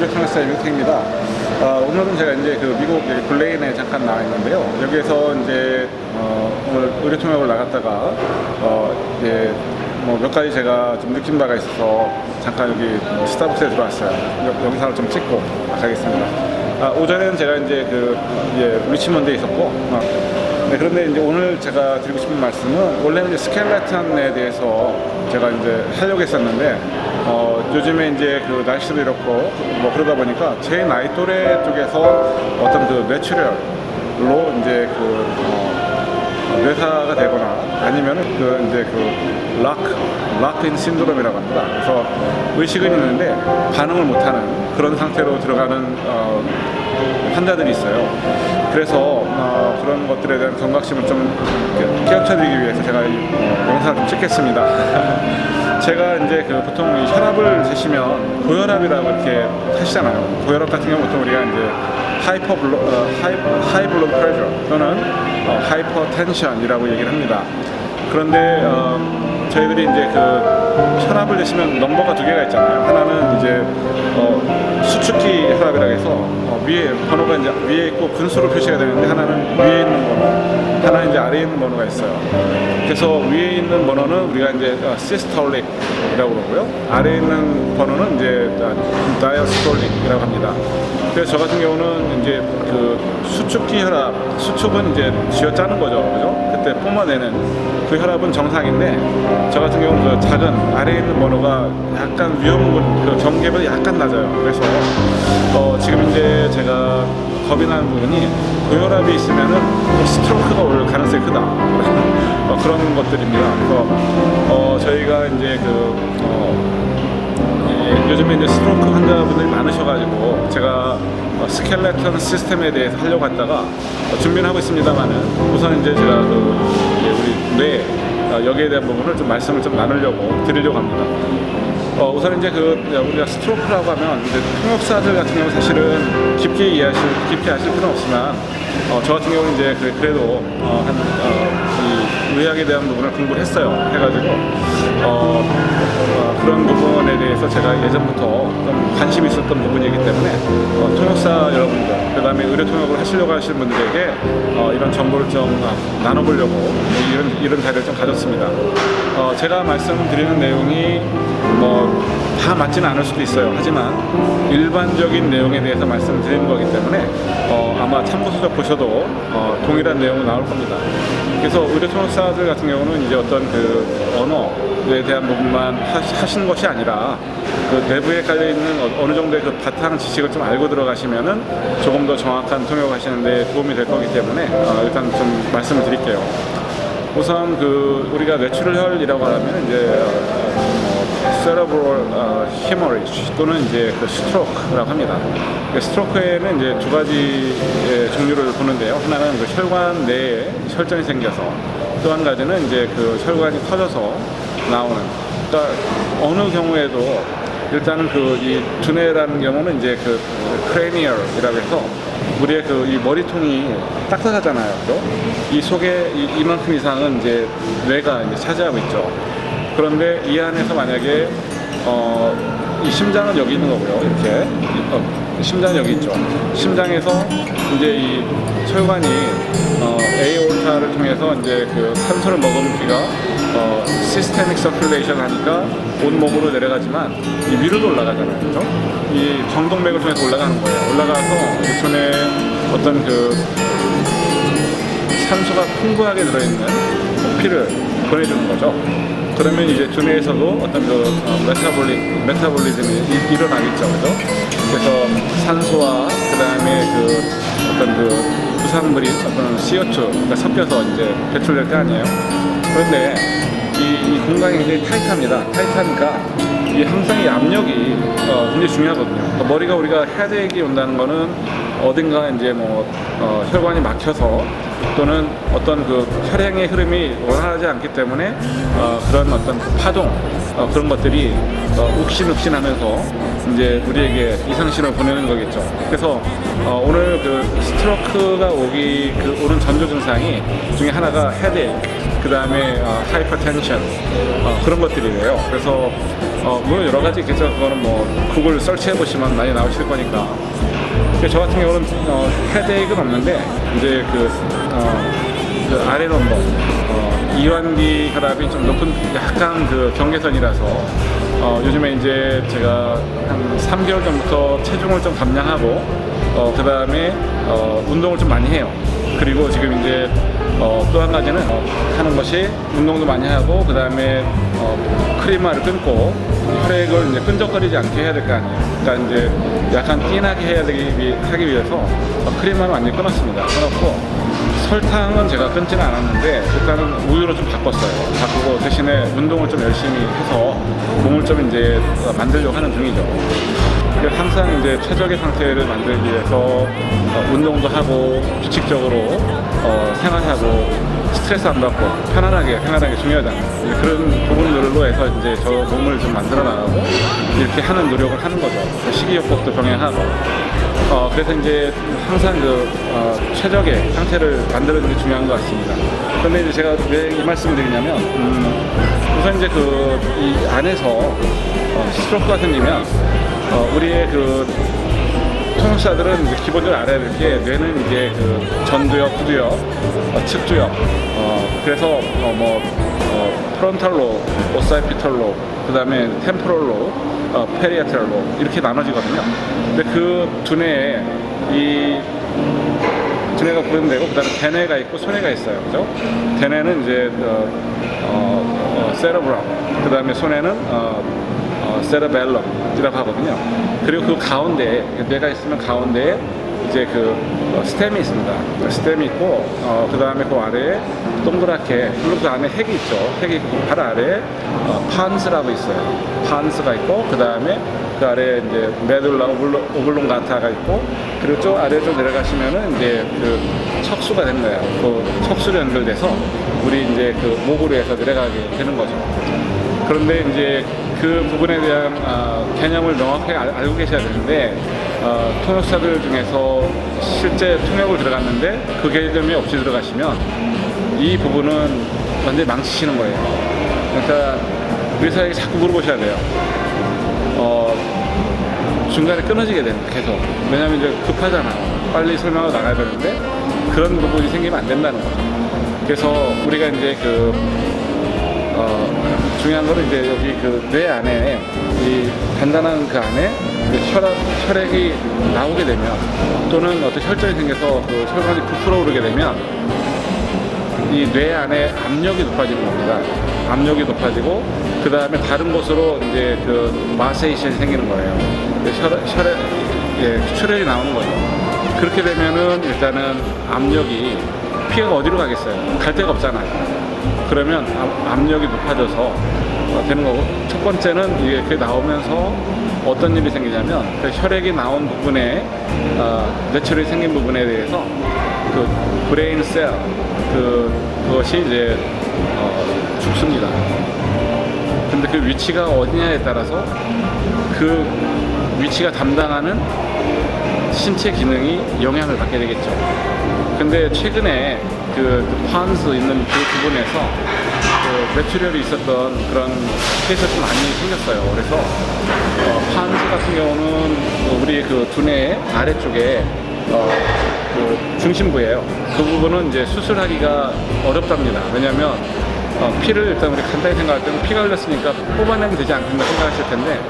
예, 어, 의료통역사 유택입니다. 어, 오늘은 제가 이제 그 미국 블레인에 잠깐 나와 있는데요. 여기에서 이제 어, 오늘 의료통역을 나갔다가 어, 이제 뭐몇 가지 제가 좀 느낀 바가 있어서 잠깐 여기 스타벅스에 들어왔어요. 여, 영상을 좀 찍고 가겠습니다. 아, 오전에는 제가 이제 그 이제 리치먼드에 있었고. 어, 네, 그런데 이제 오늘 제가 드리고 싶은 말씀은 원래는 이제 스켈레톤에 대해서 제가 이제 하려고 했었는데 어, 요즘에 이제 그 날씨도 이렇고 뭐 그러다 보니까 제 나이 또래 쪽에서 어떤 그 내추럴로 이제 그 어, 뇌사가 되거나 아니면은 그 이제 그 락크 락인 신드롬이라고 합니다. 그래서 의식은 있는데 반응을 못하는 그런 상태로 들어가는 어, 환자들이 있어요. 그래서 어, 그런 것들에 대한 경각심을 좀 깨우쳐드리기 위해서 제가 이 어, 영상을 좀 찍겠습니다. 제가 이제 그 보통 이 혈압을 재시면 고혈압이라고 이렇게 하시잖아요. 고혈압 같은 경우 보통 우리가 이제 하이퍼 블로, 어, 하이, 하이 블러드 프레셔 또는 어, 하이퍼 텐션이라고 얘기를 합니다. 그런데 어, 저희들이 이제 그 혈압을 재시면 넘버가 두 개가 있잖아요. 하나는 이제 어, 수축기 혈압이라고 해서 어, 위에 번호가 이제 위에 있고 분수로 표시가 되는데 하나는 위에 있는 이제 아래에 있는 번호가 있어요. 그래서 위에 있는 번호는 우리가 이제 어, 시스톨릭이라고 그러고요. 아래에 있는 번호는 이제 다이어스톨릭이라고 합니다. 그래서 저 같은 경우는 이제 그 수축기 혈압, 수축은 이제 쥐어 짜는 거죠, 그죠? 그때 뿜어내는 그 혈압은 정상인데 저 같은 경우는 그 작은 아래에 있는 번호가 약간 위험 그 경계보다 약간 낮아요. 그래서 어 지금 이제 제가 겁이 나는 부분이 고혈압이 있으면은 스트로크가 올 가능성이 크다. 어, 그런 것들입니다. 그래서 어 저희가 이제 그 어, 예, 요즘에 이제 스트로크 환자분들이 많으셔가지고 제가 어, 스켈레톤 시스템에 대해서 하려고 했다가 어, 준비는 하고 있습니다만은 우선 이제 제가 그 이제 우리 뇌 어, 여기에 대한 부분을 좀 말씀을 좀 나누려고 드리려고 합니다. 어, 우선 이제 그 우리가 스트로크라고 하면 이제 통역사들 같은 경우 사실은 깊게 이해하실 깊게 아실 필요는 없지만 어, 저 같은 경우는 이제 그, 래도 어, 한 어, 이 의학에 대한 부분을 공부를 했어요. 해가지고 어, 어, 그런 부분에 대해서 제가 예전부터 좀 관심이 있었던 부분이기 때문에 어, 통역사 여러분들 그다음에 의료 통역을 하시려고 하시는 분들에게 어, 이런 정보를 좀 아, 나눠보려고 이런 이런 자리를 좀 가졌습니다. 어, 제가 말씀드리는 내용이 뭐 다 맞지는 않을 수도 있어요. 하지만 일반적인 내용에 대해서 말씀드리는 거기 때문에 어, 아마 참고서적 보셔도 어, 동일한 내용은 나올 겁니다. 그래서 의료 통역사 들 같은 경우는 이제 어떤 그 언어에 대한 부분만 하, 시는 것이 아니라 그 내부에 깔려 있는 어- 어느 정도의 그 바탕 지식을 좀 알고 들어가시면은 조금 더 정확한 통역을 하시는데 도움이 될 거기 때문에 어, 일단 좀 말씀을 드릴게요. 우선 그 우리가 뇌출혈이라고 하면 이제 어, cerebral 어, 또는 이제 그 스트로크라고 합니다. 그 스트로크에는 이제 두 가지의 종류를 보는데요. 하나는 그 혈관 내에 혈전이 생겨서 또 한 가지는 이제 그 혈관이 터져서 나오는. 그러니까 어느 경우에도 일단은 그 이 두뇌라는 경우는 이제 그 크레니얼이라고 해서 우리의 그 이 머리통이 딱딱하잖아요. 그죠? 이 속에 이, 만큼 이상은 이제 뇌가 이제 차지하고 있죠. 그런데 이 안에서 만약에 어, 이 심장은 여기 있는 거고요. 이렇게 이- 어, 심장은 여기 있죠. 심장에서 이제 이 혈관이 어, 에이오타를 통해서 이제 그 산소를 머금기가 어, 시스테믹 서큘레이션 하니까 온 몸으로 내려가지만 이 위로도 올라가잖아요. 그죠? 이 광동맥을 통해서 올라가는 거예요. 올라가서 이 손에 어떤 그 산소가 풍부하게 들어있는 피를 보내주는 거죠. 그러면 이제 두뇌에서도 어떤 그 어, 메타볼릭, 메타볼리즘이 이- 일어나겠죠. 그죠? 그래서 산소와 그 다음에 그 어떤 그 부산물이 어떤 CO2가 섞여서 이제 배출될 때 아니에요. 그런데 이, 이 공간이 굉장히 타이트합니다. 타이트하니까 이 항상 이 압력이 어, 굉장히 중요하거든요. 그러니까 머리가 우리가 헤드액이 온다는 거는 어딘가 이제 뭐 어, 혈관이 막혀서 또는 어떤 그 혈행의 흐름이 원활하지 않기 때문에 어, 그런 어떤 그 파동 어, 그런 것들이 어, 욱신욱신하면서 이제 우리에게 이상신을 보내는 거겠죠. 그래서 어, 오늘 그 스트로크가 오기 그 오는 전조 증상이 중에 하나가 헤드, 그 다음에 어, 하이퍼텐션 어, 그런 것들이래요. 그래서 어, 물론 여러 가지 있겠죠. 그거는 뭐 구글 설치해 보시면 많이 나오실 거니까. 저 같은 경우는 어, 헤드액은 없는데 이제 그, 어, 그 아래 넘버 어, 이완기 혈압이 좀 높은 약간 그 경계선이라서 어, 요즘에 이제 제가 한 3개월 전부터 체중을 좀 감량하고 어, 그 다음에 어, 운동을 좀 많이 해요. 그리고 지금 이제 어, 또 한 가지는 어, 하는 것이 운동도 많이 하고 그 다음에 어, 크리마를 끊고 혈액을 이제 끈적거리지 않게 해야 될 거 아니에요. 그러니까 이제 약간 진하게 해야 되기 위, 하기 위해서 어, 크리마를 완전히 끊었습니다. 끊었고 설탕은 제가 끊지는 않았는데 일단은 우유로 좀 바꿨어요. 바꾸고 대신에 운동을 좀 열심히 해서 몸을 좀 이제 만들려고 하는 중이죠. 항상 이제 최적의 상태를 만들기 위해서 어, 운동도 하고 규칙적으로 어, 생활하고 스트레스 안 받고 편안하게 생활하는 게. 이제 그런 부분들로 해서 이제 저 몸을 좀 만들어 나가고 이렇게 하는 노력을 하는 거죠. 식이요법도 병행하고 어, 그래서 이제 항상 그 어, 최적의 상태를 만들어주는 게 중요한 것 같습니다. 그런데 이제 제가 왜 이 말씀을 드리냐면 음, 우선 이제 그 이 안에서 어, 스트로크가 생기면 어, 우리의 그 통역사들은 기본적으로 알아야 될 게 뇌는 이제 그 전두엽, 후두엽, 어, 측두엽, 어, 그래서 어, 뭐 어, 프론탈로, 오사이피털로, 그 다음에 템포럴로, 어, 페리아트랄로 이렇게 나눠지거든요. 근데 그 두뇌에 이 두뇌가 구분되고 그다음에 대뇌가 있고 소뇌가 있어요, 그죠? 대뇌는 이제 어, 어, 어, 세러브람, 그다음에 소뇌는 어, 어, 세러벨럼이라고 하거든요. 그리고 그 가운데 뇌가 있으면 가운데에 이제 그 어, 스템이 있습니다. 그 스템이 있고 어, 그 다음에 그 아래에 동그랗게 물론 그 안에 핵이 있죠. 핵이 있고 바로 아래에 어, 판스라고 있어요. 판스가 있고 그 다음에 그 아래에 이제 메둘라 오블롱, 오블롱가타가 있고 그리고 저 아래 좀 내려가시면은 이제 그 척수가 되는 거예요. 그 척수로 연결돼서 우리 이제 그 목으로 해서 내려가게 되는 거죠. 그런데 이제 그 부분에 대한 어, 개념을 명확하게 알, 알고 계셔야 되는데 어, 통역사들 중에서 실제 통역을 들어갔는데 그 개념이 없이 들어가시면 이 부분은 완전히 망치시는 거예요. 그러니까 의사에게 자꾸 물어보셔야 돼요. 어, 중간에 끊어지게 됩니다. 계속. 왜냐하면 이제 급하잖아요. 빨리 설명을 나가야 되는데 그런 부분이 생기면 안 된다는 거죠. 그래서 우리가 이제 그 어, 중요한 거는 이제 여기 그 뇌 안에 이 단단한 그 안에 그 혈압, 혈액이 나오게 되면 또는 어떤 혈전이 생겨서 그 혈관이 부풀어 오르게 되면 이 뇌 안에 압력이 높아지는 겁니다. 압력이 높아지고 그 다음에 다른 곳으로 이제 그 마세이션이 생기는 거예요. 혈액, 혈액, 예, 출혈이 나오는 거죠. 그렇게 되면은 일단은 압력이 피가 어디로 가겠어요? 갈 데가 없잖아요. 그러면 압- 압력이 높아져서 어, 되는 거고 첫 번째는 이게 그게 나오면서 어떤 일이 생기냐면 그 혈액이 나온 부분에 어, 뇌출혈이 생긴 부분에 대해서 그 브레인 셀 그, 그것이 이제 어, 죽습니다. 근데 그 위치가 어디냐에 따라서 그 위치가 담당하는 신체 기능이 영향을 받게 되겠죠. 근데 최근에 그 파운스 있는 그 부분에서 그 뇌출혈이 있었던 그런 케이스가 좀 많이 생겼어요. 그래서 어, 파운스 같은 경우는 우리 그 두뇌 아래쪽에 어, 그 중심부예요. 그 부분은 이제 수술하기가 어렵답니다. 왜냐하면 어, 피를 일단 우리 간단히 생각할 때는 피가 흘렸으니까 뽑아내면 되지 않겠나 생각하실 텐데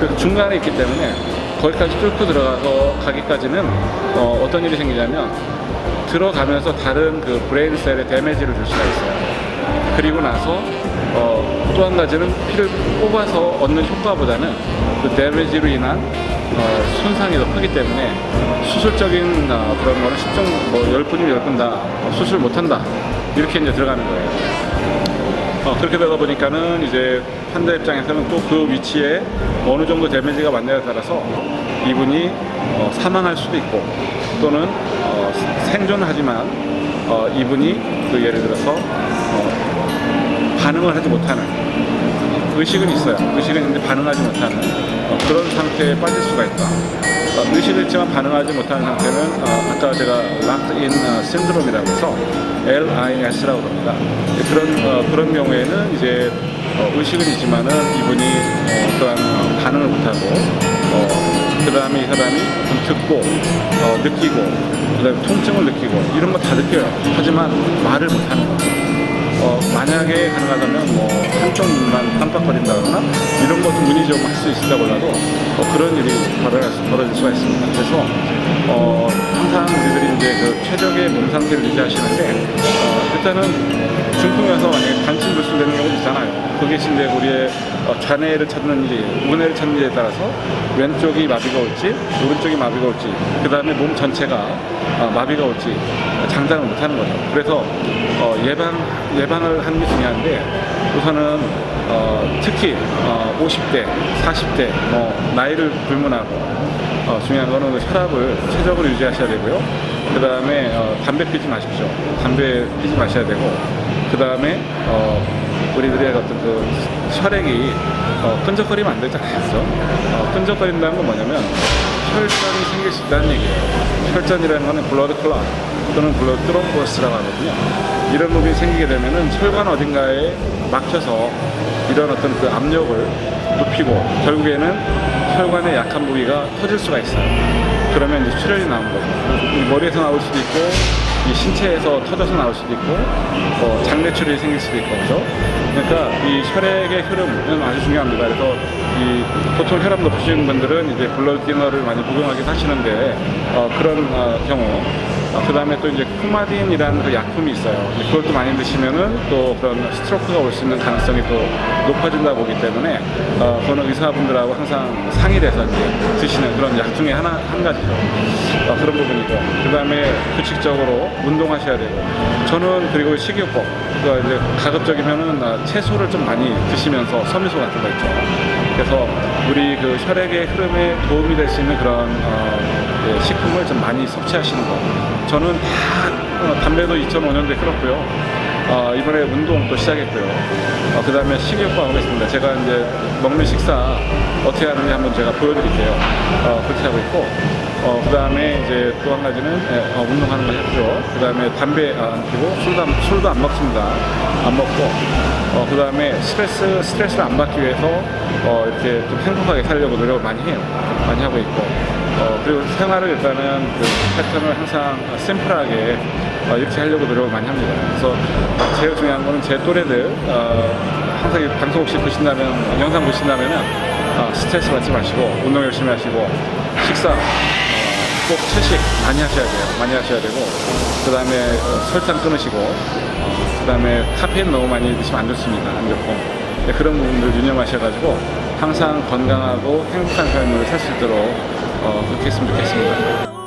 그 중간에 있기 때문에 거기까지 뚫고 들어가서 가기까지는 어, 떤 일이 생기냐면 들어가면서 다른 그 브레인 셀에 데미지를 줄 수가 있어요. 그리고 나서 어, 또 한 가지는 피를 뽑아서 얻는 효과보다는 그 데미지로 인한 어, 손상이 더 크기 때문에 수술적인 어, 그런 거는 10종 뭐 10분이면 10분 다 어, 수술 못한다 이렇게 이제 들어가는 거예요. 어, 그렇게 되다 보니까는 이제 환자 입장에서는 또 그 위치에 어느 정도 데미지가 왔냐에 따라서 이분이 어, 사망할 수도 있고 또는 어, 생존하지만 어, 이분이 그 예를 들어서 어, 반응을 하지 못하는 의식은 있어요. 의식은 있는데 반응하지 못하는 어, 그런 상태에 빠질 수가 있다. 어, 의식은 있지만 반응하지 못하는 상태는 어, 아까 제가 락인 신드롬이라고 해서 LIS라고 합니다. 그런 어, 그런 경우에는 이제 어, 의식은 있지만은 이분이 어, 어떠한 어, 반응을 못하고 어, 그 다음에 이 사람이 좀 듣고 어, 느끼고 그 다음에 통증을 느끼고 이런 거 다 느껴요. 하지만 말을 못하는 거죠. 어, 만약에 가능하다면 뭐 한쪽 눈만 깜빡거린다거나 이런 것도 문의 좀 할 수 있을까 몰라도 어, 그런 일이 벌어질, 수- 벌어질 수가 있습니다. 그래서 어, 항상 우리들이 이제 그 최적의 몸 상태를 유지하시는데 어, 일단은 중풍이어서 만약에 단신 불순 되는 경우도 있잖아요. 그게 이제 우리의 어, 좌뇌를 찾는지 우뇌를 찾는지에 따라서 왼쪽이 마비가 올지 오른쪽이 마비가 올지 그 다음에 몸 전체가 어, 마비가 올지 장담을 못하는 거죠. 그래서 어, 예방 예방을 하는 게 중요한데 우선은 어, 특히 어, 50대, 40대 뭐 나이를 불문하고 어, 중요한 거는 그 혈압을 최적으로 유지하셔야 되고요. 그 다음에 어, 담배 피지 마십시오. 담배 피지 마셔야 되고 그 다음에 어, 우리들의 어떤 그 혈액이 어, 끈적거리면 안 되잖아요. 그죠? 어, 끈적거린다는 건 뭐냐면 혈전이 생길 수 있다는 얘기예요. 혈전이라는 거는 블러드 클락 또는 블러드 트롬보스라고 하거든요. 이런 부분이 생기게 되면은 혈관 어딘가에 막혀서 이런 어떤 그 압력을 높이고 결국에는 혈관의 약한 부위가 터질 수가 있어요. 그러면 이제 출혈이 나온 거죠. 이 머리에서 나올 수도 있고 이 신체에서 터져서 나올 수도 있고 어, 장내출혈이 생길 수도 있고 그죠? 그러니까 이 혈액의 흐름은 아주 중요합니다. 그래서 이 보통 혈압 높으신 분들은 이제 블러드 디너를 많이 복용하긴 하시는데 어, 그런 어, 경우 그 다음에 또 이제 쿠마딘이라는 그 약품이 있어요. 또 많이 드시면은 또 그런 스트로크가 올 수 있는 가능성이 또 높아진다 보기 때문에 어, 그거는 의사분들하고 항상 상의돼서 이제 드시는 그런 약 중에 하나 한 가지죠. 어, 그런 부분이고 그 다음에 규칙적으로 운동하셔야 되고 저는 그리고 식이요법 그러니까 이제 가급적이면은 어, 채소를 좀 많이 드시면서 섬유소 같은 거 있죠. 그래서 우리 그 혈액의 흐름에 도움이 될 수 있는 그런 어, 예, 식품을 좀 많이 섭취하시는 거. 저는 다 어, 담배도 2005년도에 끊었고요. 어, 이번에 운동도 시작했고요. 어, 그 다음에 식이요법 하겠습니다. 제가 이제 먹는 식사 어떻게 하는지 한번 제가 보여드릴게요. 어, 그렇게 하고 있고, 어, 그 다음에 이제 또 한 가지는 예, 어, 운동하는 걸 했죠. 그 다음에 담배 안 피고 술도 안, 술도 안 먹습니다. 안 먹고, 어, 그 다음에 스트레스, 스트레스를 안 받기 위해서 어, 이렇게 좀 행복하게 살려고 노력을 많이 해요. 많이 하고 있고. 어, 그리고 생활을 일단은 그 패턴을 항상 심플하게 어, 이렇게 하려고 노력을 많이 합니다. 그래서 제일 중요한 거는 제 또래들 어, 항상 이 방송 혹시 보신다면 영상 보신다면은 어, 스트레스 받지 마시고 운동 열심히 하시고 식사 어, 꼭 채식 많이 하셔야 돼요. 많이 하셔야 되고 그 다음에 설탕 끊으시고 그 다음에 카페인 너무 많이 드시면 안 좋습니다. 안 좋고 네, 그런 부분들 유념하셔가지고 항상 건강하고 행복한 삶을 살 수 있도록 어, 그렇게 했으면 좋겠습니다.